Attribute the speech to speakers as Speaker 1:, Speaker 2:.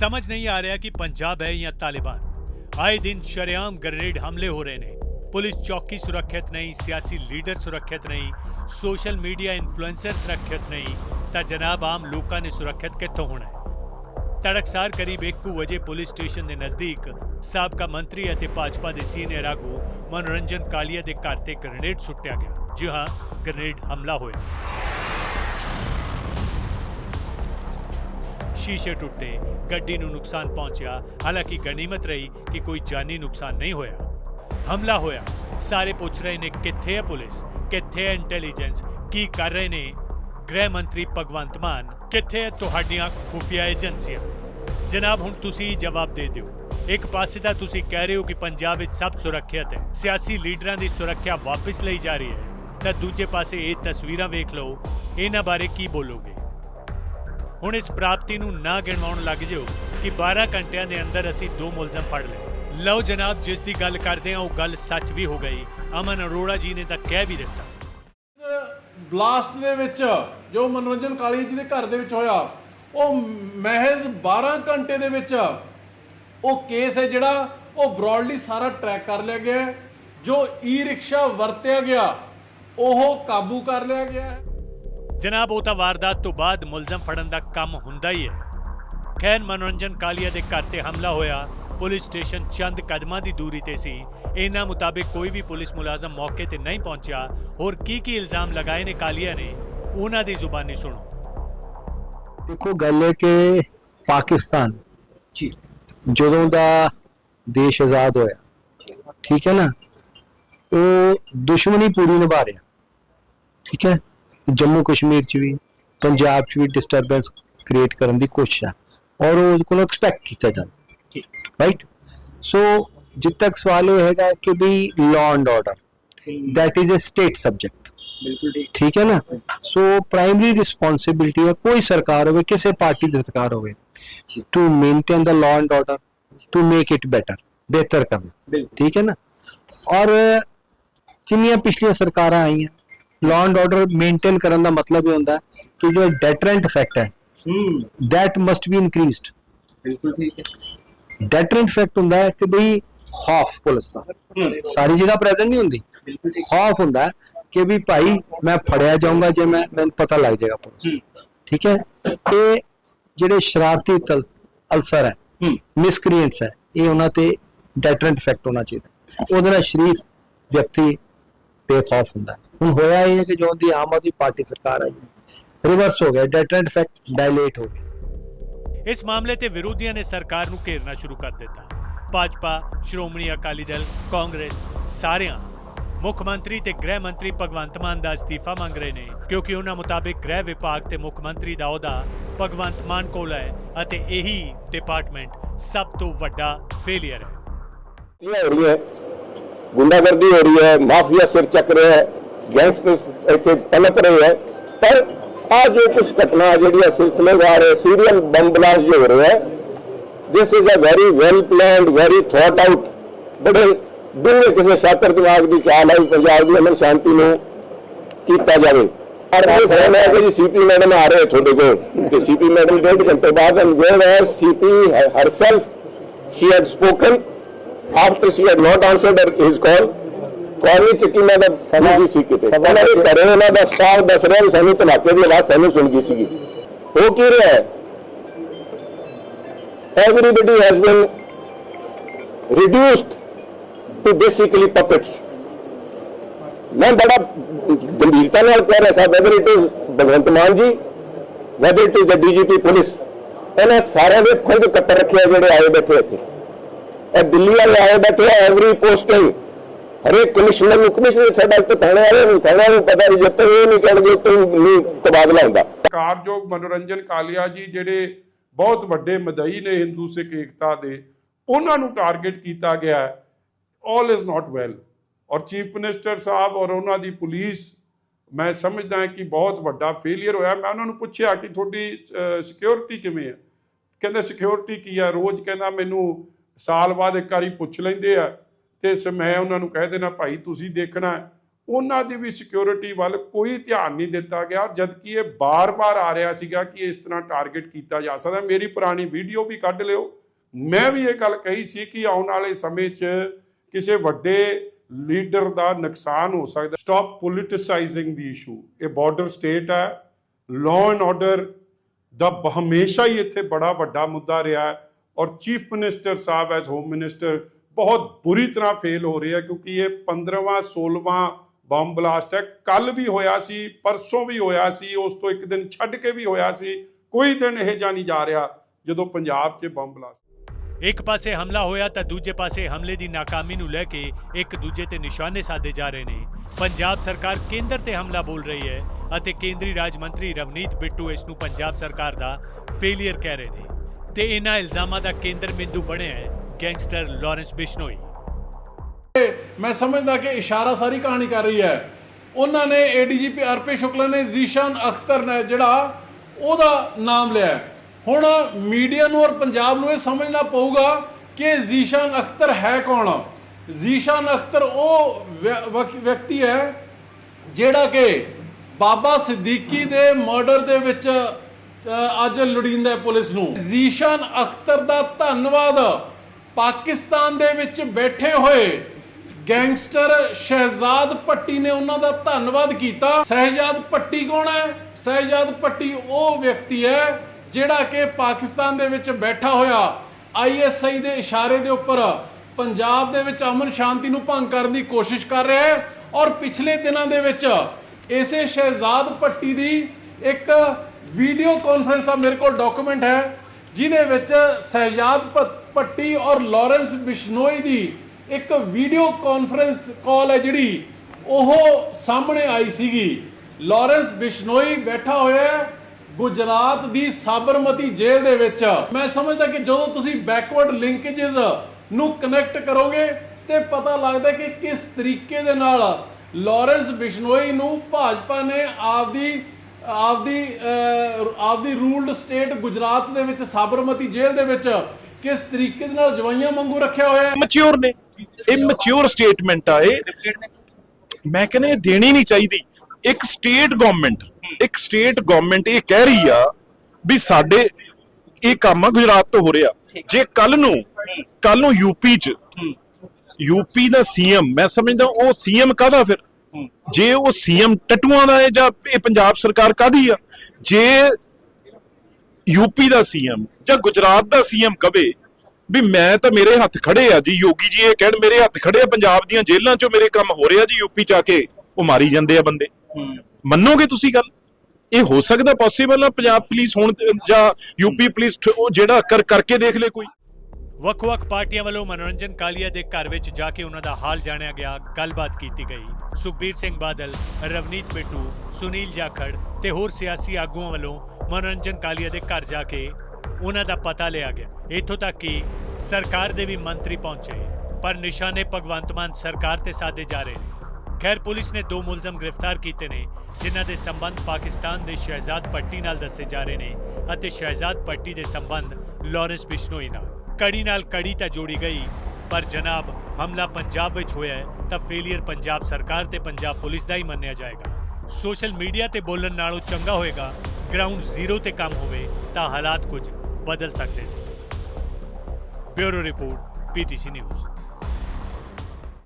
Speaker 1: ਸਮਝ ਨਹੀਂ ਆ ਰਿਹਾ ਕਿ ਪੰਜਾਬ ਹੈ ਜਾਂ ਤਾਲਿਬਾਨ ਆਏ ਦਿਨ ਸ਼ਰੇਆਮ ਗ੍ਰੇਨੇਡ ਹਮਲੇ ਹੋ ਰਹੇ ਨੇ ਪੁਲਿਸ ਚੌਕੀ ਸੁਰੱਖਿਅਤ ਨਹੀਂ ਸਿਆਸੀ ਲੀਡਰ ਸੁਰੱਖਿਅਤ ਨਹੀਂ ਸੋਸ਼ਲ ਮੀਡੀਆ ਇਨਫਲੂਐਂਸਰ ਸੁਰੱਖਿਅਤ ਨਹੀਂ ਤਾਂ ਜਨਾਬ ਆਮ ਲੋਕਾਂ ਨੇ ਸੁਰੱਖਿਅਤ ਕਿੱਥੋਂ ਹੋਣਾ ਹੈ ਤੜਕਸਾਰ ਕਰੀਬ 1 ਵਜੇ ਪੁਲਿਸ ਸਟੇਸ਼ਨ ਦੇ ਨਜ਼ਦੀਕ ਸਾਬਕਾ ਮੰਤਰੀ ਅਤੇ ਭਾਜਪਾ ਦੇ ਸੀਨੀਅਰ ਆਗੂ ਮਨੋਰੰਜਨ ਕਾਲੀਆ ਦੇ ਘਰ ਤੇ ਗ੍ਰੇਨੇਡ ਸੁੱਟਿਆ ਗਿਆ ਜੀ ਹਾਂ ਗ੍ਰੇਨੇਡ ਹਮਲਾ ਹੋਇਆ ਸ਼ੀਸ਼ੇ ਟੁੱਟੇ, ਗੱਡੀ ਨੂੰ ਨੁਕਸਾਨ ਪਹੁੰਚਿਆ। ਹਾਲਾਂਕਿ ਗਨੀਮਤ ਰਹੀ ਕਿ ਕੋਈ ਜਾਨੀ ਨੁਕਸਾਨ ਨਹੀਂ ਹੋਇਆ। ਹਮਲਾ ਹੋਇਆ। ਸਾਰੇ ਪੁੱਛ ਰਹੇ ਨੇ, ਕਿੱਥੇ ਹੈ ਪੁਲਿਸ? ਕਿੱਥੇ ਹੈ ਇੰਟੈਲੀਜੈਂਸ ਕੀ ਕਰ ਰਹੇ ਨੇ? ਗ੍ਰਹਿ ਮੰਤਰੀ ਭਗਵੰਤ ਮਾਨ, ਕਿੱਥੇ ਹੈ ਤੁਹਾਡੀਆਂ ਖੁਫੀਆ ਏਜੰਸੀਆਂ? ਜਨਾਬ, ਹੁਣ ਤੁਸੀਂ ਜਵਾਬ ਦੇ ਦਿਓ। ਇੱਕ ਪਾਸੇ ਤਾਂ ਤੁਸੀਂ ਕਹਿ ਰਹੇ ਹੋ ਕਿ ਪੰਜਾਬ ਵਿੱਚ ਸਭ ਸੁਰੱਖਿਅਤ ਹੈ। ਸਿਆਸੀ ਲੀਡਰਾਂ ਦੀ ਸੁਰੱਖਿਆ ਵਾਪਸ ਲਈ ਜਾ ਰਹੀ ਹੈ। ਤਾਂ ਦੂਜੇ ਪਾਸੇ ਇਹ ਤਸਵੀਰਾਂ ਵੇਖ ਲਓ। ਇਹਨਾਂ ਬਾਰੇ ਕੀ ਬੋਲੋਗੇ? ਹੁਣ ਇਸ ਪ੍ਰਾਪਤੀ ਨੂੰ ਨਾ ਗਿਣਵਾਉਣ ਲੱਗ ਜਿਓ ਕਿ 12 ਘੰਟਿਆਂ ਦੇ ਅੰਦਰ ਅਸੀਂ ਦੋ ਮੁਲਜ਼ਮ ਫੜ ਲਏ। ਲਓ ਜਨਾਬ, ਜਿਸ ਦੀ ਗੱਲ ਕਰਦੇ ਹਾਂ, ਉਹ ਗੱਲ ਸੱਚ ਵੀ ਹੋ ਗਈ। ਅਮਨ ਅਰੋੜਾ ਜੀ ਨੇ ਤਾਂ ਕਹਿ ਵੀ ਦਿੱਤਾ।
Speaker 2: ਬਲਾਸਟ ਦੇ ਵਿੱਚ ਜੋ ਮਨੋਰੰਜਨ ਕਾਲੀ ਜੀ ਦੇ ਘਰ ਦੇ ਵਿੱਚ ਹੋਇਆ, ਉਹ ਮਹਿਜ਼ 12 ਘੰਟੇ ਦੇ ਵਿੱਚ ਉਹ ਕੇਸ ਹੈ ਜਿਹੜਾ ਉਹ ਬ੍ਰੌਡਲੀ ਸਾਰਾ ਟਰੈਕ ਕਰ ਲਿਆ ਗਿਆ ਹੈ। ਜੋ ਈ ਰਿਕਸ਼ਾ ਵਰਤਿਆ ਗਿਆ, ਉਹ ਕਾਬੂ ਕਰ ਲਿਆ ਗਿਆ
Speaker 1: ਜਨਾਬ ਉਹ ਤਾਂ ਵਾਰਦਾਤ ਤੋਂ ਬਾਅਦ ਮੁਲਜ਼ਮ ਫੜਨ ਦਾ ਕੰਮ ਹੁੰਦਾ ਹੀ ਹੈ। ਖੈਰ ਮਨੋਰੰਜਨ ਕਾਲੀਆ ਦੇ ਘਰ ਤੇ ਹਮਲਾ ਹੋਇਆ। ਪੁਲਿਸ ਸਟੇਸ਼ਨ ਚੰਦ ਕਦਮਾਂ ਦੀ ਦੂਰੀ ਤੇ ਸੀ। ਇਹਨਾਂ ਮੁਤਾਬਿਕ ਕੋਈ ਵੀ ਪੁਲਿਸ ਮੁਲਾਜ਼ਮ ਮੌਕੇ ਤੇ ਨਹੀਂ ਪਹੁੰਚਿਆ। ਹੋਰ ਕੀ ਕੀ ਇਲਜ਼ਾਮ ਲਗਾਏ ਨੇ ਕਾਲੀਆ ਨੇ? ਉਹਨਾਂ ਦੀ ਜ਼ੁਬਾਨੀ ਸੁਣੋ।
Speaker 3: ਦੇਖੋ ਗੱਲ ਹੈ ਕਿ ਪਾਕਿਸਤਾਨ
Speaker 4: ਜੀ।
Speaker 3: ਜਦੋਂ ਦਾ ਦੇਸ਼ ਆਜ਼ਾਦ ਹੋਇਆ ਠੀਕ ਹੈ ਨਾ ਉਹ ਦੁਸ਼ਮਣੀ ਪੂਰੀ ਨਿਭਾ ਰਿਹਾ। ਠੀਕ ਹੈ? ਜੰਮੂ ਕਸ਼ਮੀਰ ਚ ਵੀ ਪੰਜਾਬ ਚ ਵੀ ਡਿਸਟਰਬੈਂਸ ਕ੍ਰੀਏਟ ਕਰਨ ਦੀ ਕੋਸ਼ਿਸ਼ ਹੈ ਔਰ ਉਹ ਕੋਲੋਂ ਐਕਸਪੈਕਟ ਕੀਤਾ ਜਾਂਦਾ।
Speaker 4: ਠੀਕ।
Speaker 3: ਰਾਈਟ ਸੋ ਜਿੱਦ ਤੱਕ ਸਵਾਲ ਇਹ ਹੈਗਾ ਕਿ ਵੀ law and order that is a state subject
Speaker 4: ਬਿਲਕੁਲ ਠੀਕ।
Speaker 3: ਹੈ ਨਾ? ਸੋ ਪ੍ਰਾਇਮਰੀ ਰਿਸਪੌਂਸਿਬਿਲਟੀ ਹੈ ਕੋਈ ਸਰਕਾਰ ਹੋਵੇ ਕਿਸੇ ਪਾਰਟੀ ਦੀ ਸਰਕਾਰ ਹੋਵੇ। To maintain the law and order to make it better ਬਿਹਤਰ ਕਰਨਾ। ਠੀਕ ਹੈ ਨਾ? ਔਰ ਜਿੰਨੀਆਂ ਪਿਛਲੀਆਂ ਸਰਕਾਰਾਂ ਆਈਆਂ? ਲਾਅ ਐਂਡ ਆਰਡਰ ਮੇਨਟੇਨ ਕਰਨ ਦਾ ਮਤਲਬ ਇਹ ਹੁੰਦਾ ਕਿ ਜੋ ਡੈਟਰੈਂਟ ਇਫੈਕਟ ਹੈ
Speaker 4: ਹੂੰ।
Speaker 3: that must be increased.
Speaker 4: ਬਿਲਕੁਲ ਠੀਕ ਹੈ।
Speaker 3: ਡੈਟਰੈਂਟ ਇਫੈਕਟ ਹੁੰਦਾ ਹੈ ਕਿ ਬਈ ਖੌਫ ਪੁਲਿਸ ਦਾ। ਸਾਰੀ ਜਗ੍ਹਾ ਪ੍ਰੈਜ਼ੈਂਟ ਨਹੀਂ ਹੁੰਦੀ। ਖੌਫ ਹੁੰਦਾ ਹੈ ਕਿ ਵੀ ਭਾਈ ਮੈਂ ਫੜਿਆ ਜਾਊਂਗਾ ਜੇ ਮੈਂ ਮੈਨੂੰ ਪਤਾ ਲੱਗ ਜਾਏਗਾ ਪੁਲਿਸ। ਠੀਕ ਹੈ? ਇਹ ਜਿਹੜੇ ਸ਼ਰਾਰਤੀ ਅਲਸਰ ਹੈ
Speaker 4: ਹੂੰ।
Speaker 3: ਮਿਸਕ੍ਰੀਐਂਟਸ ਹੈ ਇਹ ਉਹਨਾਂ ਤੇ ਡੈਟਰੈਂਟ ਇਫੈਕਟ ਹੋਣਾ ਚਾਹੀਦਾ। ਉਹਦੇ ਨਾਲ ਸ਼ਰੀਫ ਵਿਅਕਤੀ ਬੇਖੌਫ ਹੁੰਦਾ। ਹੁਣ ਹੋਇਆ ਇਹ ਕਿ ਜੋ ਦੀ ਆਮ ਆਦਮੀ ਪਾਰਟੀ ਸਰਕਾਰ ਆਈ ਰਿਵਰਸ ਹੋ ਗਿਆ ਡੈਟਰੈਂਟ ਇਫੈਕਟ ਡਾਇਲੇਟ ਹੋ ਗਿਆ।
Speaker 1: ਇਸ ਮਾਮਲੇ ਤੇ ਵਿਰੋਧੀਆਂ ਨੇ ਸਰਕਾਰ ਨੂੰ ਘੇਰਨਾ ਸ਼ੁਰੂ ਕਰ ਦਿੱਤਾ। ਭਾਜਪਾ ਸ਼੍ਰੋਮਣੀ ਅਕਾਲੀ ਦਲ ਕਾਂਗਰਸ ਸਾਰਿਆਂ ਮੁੱਖ ਮੰਤਰੀ ਤੇ ਗ੍ਰਹਿ ਮੰਤਰੀ ਭਗਵੰਤ ਮਾਨ ਦਾ ਅਸਤੀਫਾ ਮੰਗ ਰਹੇ ਨੇ ਕਿਉਂਕਿ ਉਹਨਾਂ ਮੁਤਾਬਿਕ ਗ੍ਰਹਿ ਵਿਭਾਗ ਤੇ ਮੁੱਖ ਮੰਤਰੀ ਦਾ ਅਹੁਦਾ ਭਗਵੰਤ ਮਾਨ ਕੋਲ ਹੈ ਅਤੇ ਇਹੀ ਡਿਪਾਰਟਮੈਂਟ ਸਭ ਤੋਂ ਵੱਡਾ ਫੇਲਿਅਰ ਹੈ।
Speaker 5: ਇਹ ਹੋ ਰਹੀ ਗੁੰਡਾਗਰਦੀ ਹੋ ਰਹੀ ਹੈ ਮਾਫੀਆ ਸਿਰ ਚੱਕ ਰਿਹਾ ਹੈ ਗੈਂਗਸਟਰ ਇੱਥੇ ਪਲਪ ਰਹੇ ਹੈ। ਪਰ ਆ ਜੋ ਕੁਝ ਘਟਨਾ ਜਿਹੜੀ ਹੈ ਸਿਲਸਿਲੇਵਾਰ ਹੈ ਸੀਰੀਅਲ ਬੰਬ ਜੋ ਹੋ ਰਿਹਾ ਹੈ this is a very well planned very thought out ਬੜੇ ਬਿਲਕੁਲ ਕਿਸੇ ਸ਼ਾਤਰ ਦਿਮਾਗ ਦੀ ਚਾਲ ਹੈ ਪੰਜਾਬ ਦੀ ਅਮਨ ਸ਼ਾਂਤੀ ਨੂੰ ਕੀਤਾ ਜਾਵੇ। ਔਰ ਇਹ ਸਹਿਮ ਹੈ ਕਿ ਸੀਪੀ ਮੈਡਮ ਆ ਰਹੇ ਤੁਹਾਡੇ ਕੋਲ ਤੇ ਸੀਪੀ ਮੈਡਮ ਡੇਢ ਘੰਟੇ ਬਾਅਦ and where CP herself she had spoken after she had not answered his call call ਨਹੀਂ ਚੱਕੀ ਮੈਂ ਤਾਂ ਸਮਝ ਸੀ ਕਿਤੇ ਉਹਨਾਂ ਦੇ ਘਰੇ ਉਹਨਾਂ ਦਾ ਸਟਾਫ ਦੱਸ ਰਿਹਾ ਵੀ ਸਾਨੂੰ ਧਮਾਕੇ ਦੀ ਆਵਾਜ਼ ਸਾਨੂੰ ਸੁਣ ਗਈ ਸੀਗੀ ਹੋ ਕੀ ਰਿਹਾ ਹੈ everybody has been reduced to basically puppets. ਮੈਂ ਬੜਾ ਗੰਭੀਰਤਾ ਨਾਲ ਕਹਿ ਰਿਹਾ ਸਾਂ whether it is Bhagwant Mann ਜੀ whether it is the DGP police ਇਹਨਾਂ ਸਾਰਿਆਂ ਦੇ ਖੁਦ ਕੱਟਰ ਰੱਖਿਆ ਜਿਹੜੇ ਆਏ ਬੈਠੇ ਇੱਥੇ ਇਹ ਦਿੱਲੀ ਵਾਲੇ ਆਏ ਬੈਠੇ ਆ ਐਵਰੀ ਪੋਸਟਿੰਗ ਹਰੇਕ ਕਮਿਸ਼ਨਰ ਨੂੰ ਕਮਿਸ਼ਨਰ ਸਾਡਾ ਇੱਥੇ ਥਾਣੇ ਵਾਲੇ ਨੂੰ ਥਾਣੇ ਨੂੰ ਪਤਾ ਵੀ ਜਦ ਤੱਕ ਇਹ ਨਹੀਂ ਕਹਿਣਗੇ ਤੂੰ ਨਹੀਂ ਤਬਾਦਲਾ ਹੁੰਦਾ।
Speaker 6: ਕਾਰਜੋਗ ਮਨੋਰੰਜਨ ਕਾਲੀਆ ਜੀ ਜਿਹੜੇ ਬਹੁਤ ਵੱਡੇ ਮਦਈ ਨੇ ਹਿੰਦੂ ਸਿੱਖ ਏਕਤਾ ਦੇ, ਉਹਨਾਂ ਨੂੰ ਟਾਰਗੇਟ ਕੀਤਾ ਗਿਆ ਹੈ। ਆਲ ਇਜ਼ ਨਾਟ ਵੈਲ ਔਰ ਚੀਫ ਮਿਨਿਸਟਰ ਸਾਹਿਬ ਔਰ ਉਹਨਾਂ ਦੀ ਪੁਲਿਸ, ਮੈਂ ਸਮਝਦਾ ਕਿ ਬਹੁਤ ਵੱਡਾ ਫੇਲਿਅਰ ਹੋਇਆ। ਮੈਂ ਉਹਨਾਂ ਨੂੰ ਪੁੱਛਿਆ ਕਿ ਤੁਹਾਡੀ ਸਿਕਿਉਰਿਟੀ ਕਿਵੇਂ ਹੈ? ਕਹਿੰਦਾ ਸਿਕਿਉਰਿਟੀ ਕੀ ਹੈ ਰੋਜ਼ ਕਹਿੰਦਾ ਮੈਨੂੰ ਸਾਲ ਬਾਅਦ ਇੱਕ ਵਾਰੀ ਪੁੱਛ ਲੈਂਦੇ ਆ, ਤੇ ਸ- ਮੈਂ ਉਹਨਾਂ ਨੂੰ ਕਹਿ ਦੇਣਾ, ਭਾਈ, ਤੁਸੀਂ ਦੇਖਣਾ ਉਹਨਾਂ ਦੀ ਵੀ ਸਿਕਿਉਰਿਟੀ ਵੱਲ ਕੋਈ ਧਿਆਨ ਨਹੀਂ ਦਿੱਤਾ ਗਿਆ, ਜਦਕਿ ਇਹ ਬਾਰ-ਬਾਰ ਆ ਰਿਹਾ ਸੀਗਾ ਕਿ ਇਸ ਤਰ੍ਹਾਂ ਟਾਰਗੇਟ ਕੀਤਾ ਜਾ ਸਕਦਾ ਮੇਰੀ ਪੁਰਾਣੀ ਵੀਡੀਓ ਵੀ ਕੱਢ ਲਿਓ। ਮੈਂ ਵੀ ਇਹ ਗੱਲ ਕਹੀ ਸੀ ਕਿ ਆਉਣ ਵਾਲੇ ਸਮੇਂ 'ਚ ਕਿਸੇ ਵੱਡੇ ਲੀਡਰ ਦਾ ਨੁਕਸਾਨ ਹੋ ਸਕਦਾ। ਸਟਾਪ ਪੋਲਿਟਿਸਾਈਜ਼ਿੰਗ ਦੀ ਇਸ਼ੂ ਇਹ ਬਾਰਡਰ ਸਟੇਟ ਹੈ। ਲਾਅ ਐਂਡ ਆਰਡਰ ਦਾ ਹਮੇਸ਼ਾ ਹੀ ਇੱਥੇ ਬੜਾ ਵੱਡਾ ਮੁੱਦਾ ਰਿਹਾ ਹੈ। ਔਰ chief minister sahib as home minister ਬਹੁਤ ਬੁਰੀ ਤਰ੍ਹਾਂ ਫੇਲ ਹੋ ਰਹੇ ਹੈ ਕਿਉਂਕਿ ਇਹ 15ਵਾਂ 16ਵਾਂ ਬੰਬ ਬਲਾਸਟ ਹੈ। ਕੱਲ ਵੀ ਹੋਇਆ ਸੀ, ਪਰਸੋਂ ਵੀ ਹੋਇਆ ਸੀ, ਉਸ ਤੋਂ ਇੱਕ ਦਿਨ ਛੱਡ ਕੇ ਵੀ ਹੋਇਆ ਸੀ। ਕੋਈ ਦਿਨ ਇਹ ਜਾ ਨਹੀਂ ਜਾ ਰਿਹਾ ਜਦੋਂ ਪੰਜਾਬ 'ਚ ਬੰਬ ਬਲਾਸਟ
Speaker 1: ਇੱਕ ਪਾਸੇ ਹਮਲਾ ਹੋਇਆ ਤਾਂ ਦੂਜੇ ਪਾਸੇ ਹਮਲੇ ਦੀ ਨਾਕਾਮੀ ਨੂੰ ਲੈ ਕੇ ਇੱਕ ਦੂਜੇ ਤੇ ਨਿਸ਼ਾਨੇ ਸਾਧੇ ਜਾ ਰਹੇ ਨੇ। ਪੰਜਾਬ ਸਰਕਾਰ ਕੇਂਦਰ ਤੇ ਹਮਲਾ ਬੋਲ ਰਹੀ ਹੈ ਅਤੇ ਕੇਂਦਰੀ ਰਾਜ ਮੰਤਰੀ ਰਵਨੀਤ ਬਿੱਟੂ ਇਸ ਨੂੰ ਪੰਜਾਬ ਸਰਕਾਰ ਦਾ ਫੇਲਿਅਰ ਕਹਿ ਰਹੇ ਨੇ। ਤੇ ਇਹਨਾਂ ਇਲਜ਼ਾਮਾਂ ਦਾ ਕੇਂਦਰ ਬਿੰਦੂ ਬਣਿਆ ਹੈ, ਗੈਂਗਸਟਰ ਲਾਰੈਂਸ ਬਿਸ਼ਨੋਈ।
Speaker 2: ਮੈਂ ਸਮਝਦਾ ਕਿ ਇਸ਼ਾਰਾ ਸਾਰੀ ਕਹਾਣੀ ਕਰ ਰਹੀ ਹੈ। ਉਹਨਾਂ ਨੇ ਏਡੀਜੀਪੀ ਅਰਪੇ ਸ਼ੁਕਲਾ ਨੇ ਜ਼ੀਸ਼ਾਨ ਅਖਤਰ ਨੇ ਜਿਹੜਾ ਉਹਦਾ ਨਾਮ ਲਿਆ ਹੁਣ ਮੀਡੀਆ ਨੂੰ ਔਰ ਪੰਜਾਬ ਨੂੰ ਇਹ ਸਮਝਣਾ ਪਊਗਾ ਕਿ ਜ਼ੀਸ਼ਾਨ ਅਖਤਰ ਹੈ ਕੌਣ? ਜ਼ੀਸ਼ਾਨ ਅਖਤਰ ਉਹ ਵਿਅਕਤੀ ਹੈ ਜਿਹੜਾ ਕਿ ਬਾਬਾ ਸਿੱਦੀਕੀ ਦੇ ਮਰਡਰ ਦੇ ਵਿੱਚ ਅੱਜ ਲੁੜੀਂਦਾ ਪੁਲਿਸ ਨੂੰ। ਜ਼ੀਸ਼ਾਨ ਅਖਤਰ ਦਾ ਧੰਨਵਾਦ। ਪਾਕਿਸਤਾਨ ਦੇ ਵਿੱਚ ਬੈਠੇ ਹੋਏ ਗੈਂਗਸਟਰ ਸ਼ਹਿਜ਼ਾਦ ਪੱਟੀ ਨੇ ਉਹਨਾਂ ਦਾ ਧੰਨਵਾਦ ਕੀਤਾ। ਸ਼ਹਿਜ਼ਾਦ ਪੱਟੀ ਕੌਣ ਹੈ? ਸ਼ਹਿਜ਼ਾਦ ਪੱਟੀ ਉਹ ਵਿਅਕਤੀ ਹੈ ਜਿਹੜਾ ਕਿ ਪਾਕਿਸਤਾਨ ਦੇ ਵਿੱਚ ਬੈਠਾ ਹੋਇਆ। ਆਈਐਸਆਈ ਦੇ ਇਸ਼ਾਰੇ ਦੇ ਉੱਪਰ ਪੰਜਾਬ ਦੇ ਵਿੱਚ ਅਮਨ ਸ਼ਾਂਤੀ ਨੂੰ ਭੰਗ ਕਰਨ ਦੀ ਕੋਸ਼ਿਸ਼ ਕਰ ਰਿਹਾ ਹੈ। ਔਰ ਪਿਛਲੇ ਦਿਨਾਂ ਦੇ ਵਿੱਚ ਇਸੇ ਸ਼ਹਿਜ਼ਾਦ ਪੱਟੀ ਦੀ ਇੱਕ ਵੀਡੀਓ ਕਾਨਫਰੰਸ ਆ ਮੇਰੇ ਕੋਲ ਡਾਕੂਮੈਂਟ ਹੈ, ਜਿਹਦੇ ਵਿੱਚ ਸ਼ਹਿਜ਼ਾਦ ਪ- ਪੱਟੀ ਔਰ ਲਾਰੈਂਸ ਬਿਸ਼ਨੋਈ ਦੀ ਇੱਕ ਵੀਡੀਓ ਕਾਨਫਰੰਸ ਕਾਲ ਹੈ ਜਿਹੜੀ, ਉਹ ਸਾਹਮਣੇ ਆਈ ਸੀਗੀ। ਲਾਰੈਂਸ ਬਿਸ਼ਨੋਈ ਬੈਠਾ ਹੋਇਆ ਹੈ ਗੁਜਰਾਤ ਦੀ ਸਾਬਰਮਤੀ ਜੇਲ੍ਹ ਦੇ ਵਿੱਚ। ਮੈਂ ਸਮਝਦਾ ਕਿ ਜਦੋਂ ਤੁਸੀਂ ਬੈਕਵਰਡ ਲਿੰਕੇजेस ਨੂੰ ਕਨੈਕਟ ਕਰੋਗੇ, ਤੇ ਪਤਾ ਲੱਗਦਾ ਕਿ ਕਿਸ ਤਰੀਕੇ ਦੇ ਨਾਲ ਲਾਰੈਂਸ ਬਿਸ਼ਨੋਈ ਨੂੰ ਭਾਜਪਾ ਨੇ ਆਪਦੀ ਆਪਦੀ ਅਹ, ਆਪਦੀ ਰੂਲਡ ਸਟੇਟ ਗੁਜਰਾਤ ਦੇ ਵਿੱਚ ਸਾਬਰਮਤੀ ਜੇਲ੍ਹ ਦੇ ਵਿੱਚ ਕਿਸ ਤਰੀਕੇ ਦੇ ਨਾਲ ਜਵਾਈਆਂ ਵਾਂਗੂ ਰੱਖਿਆ ਹੋਇਆ ਹੈ?
Speaker 7: ਮੈਚੁਰ ਨੇ। ਇਹ ਮੈਚੁਰ ਸਟੇਟਮੈਂਟ ਆ ਇਹ। ਮੈਂ ਕਹਿੰਦਾ ਇਹ ਦੇਣੀ ਨਹੀਂ ਚਾਹੀਦੀ। ਇੱਕ ਸਟੇਟ ਗਵਰਨਮੈਂਟ ਇੱਕ ਸਟੇਟ ਗਵਰਨਮੈਂਟ ਇਹ ਕਹਿ ਰਹੀ ਆ ਵੀ ਸਾਡੇ ਇਹ ਕੰਮ ਆ ਗੁਜਰਾਤ ਤੋਂ ਹੋ ਰਿਹਾ। ਜੇ ਕੱਲ ਨੂੰ ਕੱਲ ਨੂੰ ਯੂਪੀ ਚ ਯੂਪੀ ਦਾ ਸੀਐਮ ਮੈਂ ਸਮਝਦਾ ਉਹ ਸੀਐਮ ਕਾਹਦਾ ਫਿਰ? ਜੇ ਉਹ ਸੀਐਮ ਟਟੂਆਂ ਦਾ ਹੈ ਜਾਂ ਇਹ ਪੰਜਾਬ ਸਰਕਾਰ ਕਾਦੀ ਆ? ਜੇ ਯੂਪੀ ਦਾ ਸੀਐਮ ਜਾਂ ਗੁਜਰਾਤ ਦਾ ਸੀਐਮ ਕਵੇ ਵੀ ਮੈਂ ਤਾਂ ਮੇਰੇ ਹੱਥ ਖੜੇ ਆ ਜੀ, ਯੋਗੀ ਜੀ ਇਹ ਕਹਿਣ ਮੇਰੇ ਹੱਥ ਖੜੇ ਆ, ਪੰਜਾਬ ਦੀਆਂ ਜੇਲ੍ਹਾਂ 'ਚੋਂ ਮੇਰੇ ਕੰਮ ਹੋ ਰਿਹਾ ਜੀ ਯੂਪੀ 'ਚ ਆ ਕੇ ਉਹ ਮਾਰੀ ਜਾਂਦੇ ਆ ਬੰਦੇ। ਮੰਨੋਗੇ ਤੁਸੀਂ ਗੱਲ? ਇਹ ਹੋ ਸਕਦਾ ਪੋਸੀਬਲ ਆ, ਪੰਜਾਬ ਪੁਲਿਸ ਹੁਣ ਜਾਂ ਯੂਪੀ ਪੁਲਿਸ ਜਿਹੜਾ ਕਰ ਕਰਕੇ ਦੇਖ ਲੈ ਕੋਈ।
Speaker 1: ਵੱਖ-ਵੱਖ ਪਾਰਟੀਆਂ ਵੱਲੋਂ ਮਨੋਰੰਜਨ ਕਾਲੀਆ ਦੇ ਘਰ ਵਿੱਚ ਜਾ ਕੇ ਉਹਨਾਂ ਦਾ ਹਾਲ ਜਾਣਿਆ ਗਿਆ, ਗੱਲਬਾਤ ਕੀਤੀ ਗਈ। ਸੁਖਬੀਰ ਸਿੰਘ ਬਾਦਲ, ਰਵਨੀਤ ਬਿੱਟੂ, ਸੁਨੀਲ ਜਾਖੜ ਤੇ ਹੋਰ ਸਿਆਸੀ ਆਗੂਆਂ ਵੱਲੋਂ ਮਨੋਰੰਜਨ ਕਾਲੀਆ ਦੇ ਘਰ ਜਾ ਕੇ ਉਹਨਾਂ ਦਾ ਪਤਾ ਲਿਆ ਗਿਆ। ਇੱਥੋਂ ਤੱਕ ਕਿ ਸਰਕਾਰ ਦੇ ਵੀ ਮੰਤਰੀ ਪਹੁੰਚੇ, ਪਰ ਨਿਸ਼ਾਨੇ ਭਗਵੰਤ ਮਾਨ ਸਰਕਾਰ ਤੇ ਸਾਧੇ ਜਾ ਰਹੇ ਨੇ। ਖੈਰ, ਪੁਲਿਸ ਨੇ ਦੋ ਮੁਲਜ਼ਮ ਗ੍ਰਿਫਤਾਰ ਕੀਤੇ ਨੇ, ਜਿਨ੍ਹਾਂ ਦੇ ਸੰਬੰਧ ਪਾਕਿਸਤਾਨ ਦੇ ਸ਼ਹਿਜ਼ਾਦ ਪੱਟੀ ਨਾਲ ਦੱਸੇ ਜਾ ਰਹੇ ਨੇ ਅਤੇ ਸ਼ਹਿਜ਼ਾਦ ਪੱਟੀ ਦੇ ਸੰਬੰਧ ਲਾਰੈਂਸ ਬਿਸ਼ਨੋਈ ਨਾਲ। ਕੜੀ ਨਾਲ ਕੜੀ ਤਾਂ ਜੋੜੀ ਗਈ, ਪਰ ਜਨਾਬ, ਹਮਲਾ ਪੰਜਾਬ ਵਿੱਚ ਹੋਇਆ ਹੈ, ਤਾਂ ਫੇਲਿਅਰ ਪੰਜਾਬ ਸਰਕਾਰ ਤੇ ਪੰਜਾਬ ਪੁਲਿਸ ਦਾ ਹੀ ਮੰਨਿਆ ਜਾਏਗਾ। ਸੋਸ਼ਲ ਮੀਡੀਆ ਤੇ ਬੋਲਣ ਨਾਲੋਂ ਚੰਗਾ ਹੋਏਗਾ ਗਰਾਊਂਡ ਜ਼ੀਰੋ ਤੇ ਕੰਮ ਹੋਵੇ, ਤਾਂ ਹਾਲਾਤ ਕੁਝ ਬਦਲ ਸਕਦੇ ਨੇ। Bureau report PTC news.